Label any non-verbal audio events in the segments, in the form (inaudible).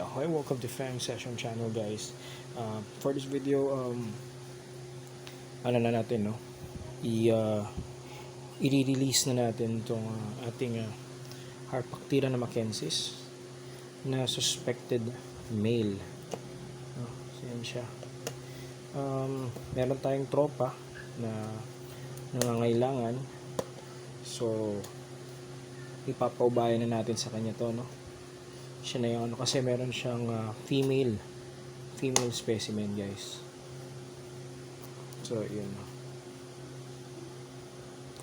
Okay, okay. Welcome to Fam Session Channel, guys. Uh, for this video, um, ano na natin, no? I, uh, i-release na natin itong uh, ating uh, harpaktira na Mackenzie na suspected male. Oh, yan siya. Um, meron tayong tropa na nangangailangan. So, ipapaubayan na natin sa kanya to, no? Siya na yung ano kasi meron siyang ah, female female specimen guys. So yun.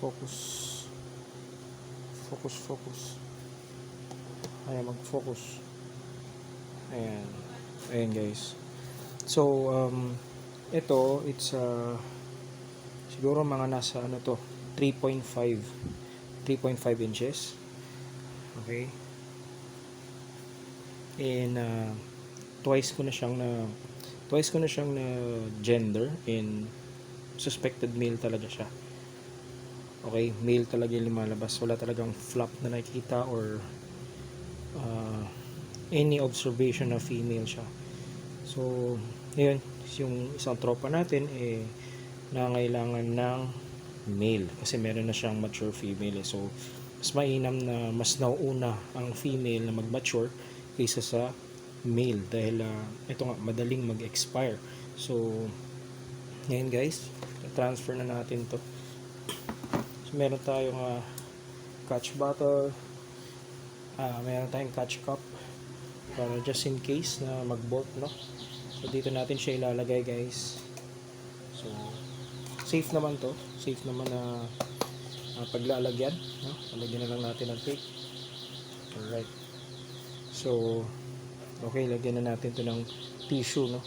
Focus. Focus focus. Ayan mag focus ayan. Ayan guys. So um ito it's uh, siguro mga nasa ano to 3.5 3.5 inches. Okay and uh, twice ko na siyang na twice ko na siyang na gender and suspected male talaga siya. Okay? Male talaga yung lumalabas. Wala talagang flap na nakikita or uh, any observation na female siya. So yun. Yung isang tropa natin eh nangailangan ng male kasi meron na siyang mature female eh. so mas mainam na mas nauuna ang female na mag-mature kaysa sa male dahil uh, ito nga madaling mag-expire. So ngayon guys transfer na natin to. So meron tayong uh, catch bottle. Uh, meron tayong catch cup para just in case na mag-bolt no? So dito natin siya ilalagay guys. So safe naman to. Safe naman na uh, paglalagyan no? lalagyan na lang natin ng tape. Alright So, okay, lagyan na natin to ng tissue, no?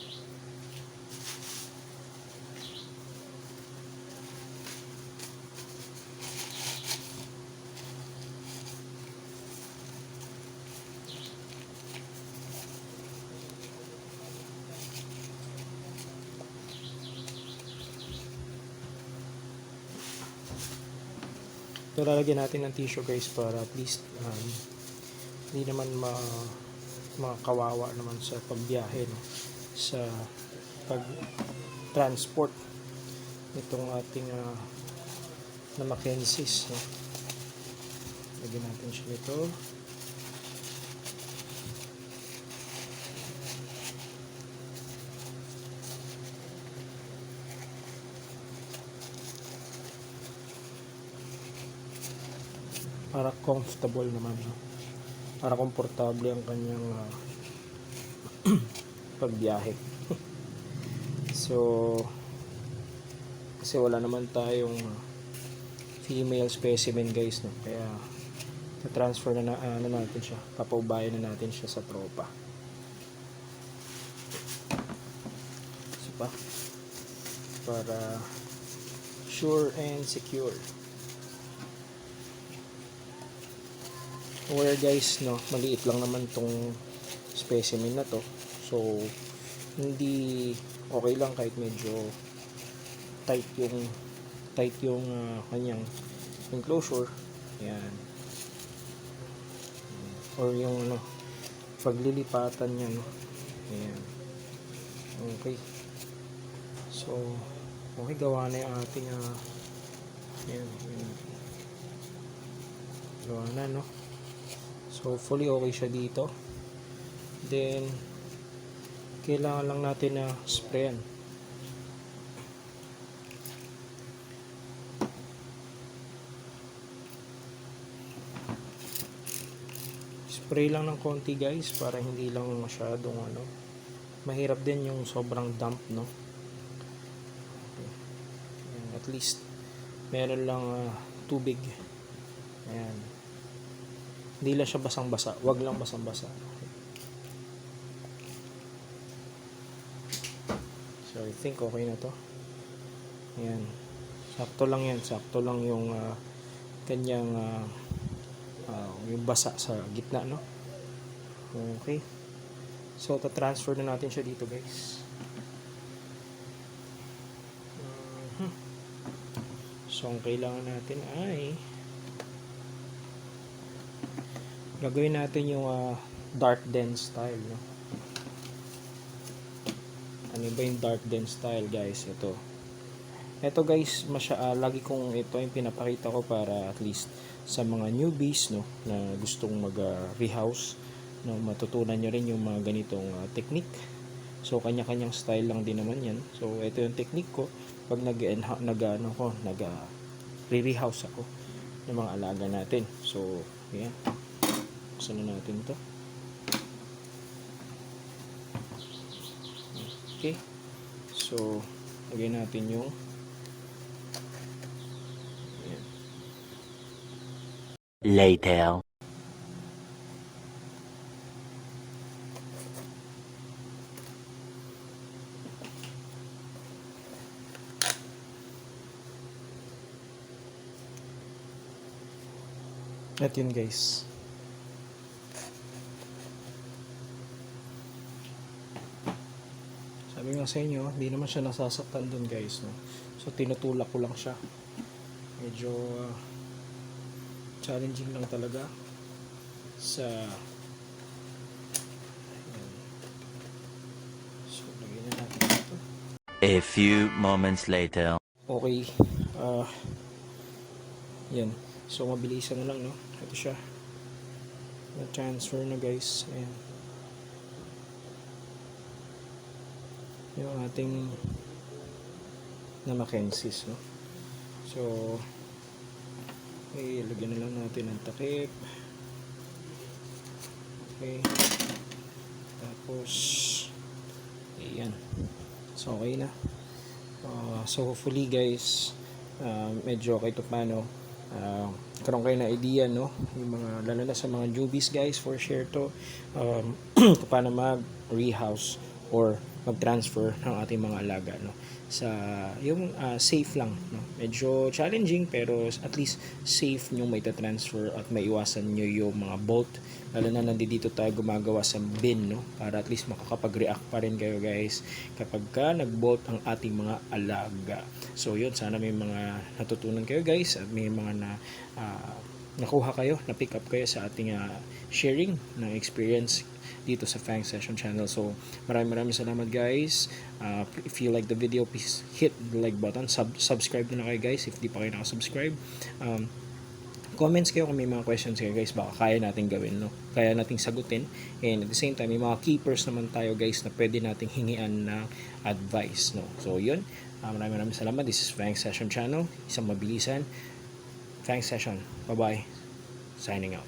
Ito lalagyan natin ng tissue guys para at least um, hindi naman ma makawawa naman sa pagbiyahe no? sa pag transport nitong ating uh, na Mackenzie's no? lagyan natin siya nito para comfortable naman no? Para komportable ang kanyang uh, (clears throat) pagbiyahe. (laughs) so kasi wala naman tayong uh, female specimen guys no. Kaya na-transfer na, na ano natin siya. Papaubayan na natin siya sa tropa. So pa para sure and secure. Aware guys no maliit lang naman tong specimen na to. So hindi okay lang kahit medyo tight yung tight yung uh, kanyang enclosure. Yan or yung ano paglilipatan niya no? Yan okay. So okay gawa na yung ating uh, yan, yan gawa na no So, fully okay siya dito. Then, kailangan lang natin na sprayan. Spray lang ng konti guys para hindi lang masyadong ano. Mahirap din yung sobrang damp no. At least meron lang uh, tubig. Hindi lang siya basang-basa. Wag lang basang-basa. So, I think okay na to. Ayan. Sakto lang yan. Sakto lang yung uh, kanyang uh, uh, yung basa sa gitna, no? Okay. So, ta-transfer na natin siya dito, guys. Mhm. So, ang kailangan natin ay gagawin natin yung uh, dark dense style, no? Ano ba yung dark dense style, guys? Ito. Ito, guys, masya, ah, lagi kong ito yung pinapakita ko para at least sa mga newbies, no, na gustong mag-rehouse, no, matutunan nyo rin yung mga ganitong ah, technique. So, kanya-kanyang style lang din naman yan. So, ito yung technique ko. Pag nag, nag, ano ko, nag, ah, re-rehouse ako ng mga alaga natin. So, yan. Buksan na natin to. Okay. So, lagay natin yung. Later. At yun guys. Nga sa inyo, hindi naman siya nasasaktan dun guys. No? So tinutulak ko lang siya. Medyo ah, challenging lang talaga sa. So na natin ito. A few moments later. Okay. Ah yan. So, mabilisan na lang, no? Ito siya. Na-transfer na, guys. Ayan. Yung ating na Mackenzie's, no? So, okay, lagyan na lang natin ng takip. Okay. Tapos, ayan. So, okay na. Uh, so hopefully guys, uh, medyo kahit paano uh, karoon kayo na idea no yung mga lalo na sa mga newbies guys for share to um, (clears throat) paano mag rehouse or mag transfer ng ating mga alaga no? Sa yung uh, safe lang no? Medyo challenging pero at least safe nyo may transfer at maiwasan nyo yung mga bolt. Lalo na nandito tayo gumagawa sa bin no? Para at least makakapag-react pa rin kayo guys kapag ka nag-bolt ang ating mga alaga. So yun sana may mga natutunan kayo guys at may mga na ah, nakuha kayo na pick up kayo sa ating ah, sharing ng experience dito sa Fang Session channel. So, maraming maraming salamat guys. Uh, if you like the video, please hit the like button. Sub subscribe na, na kayo guys if di pa kayo nakasubscribe. Um, comments kayo kung may mga questions kayo guys baka kaya natin gawin no kaya nating sagutin and at the same time may mga keepers naman tayo guys na pwede nating hingian ng advice no so yun uh, maraming maraming salamat this is Fang Session channel isang mabilisan Thanks session. Bye-bye. Signing out.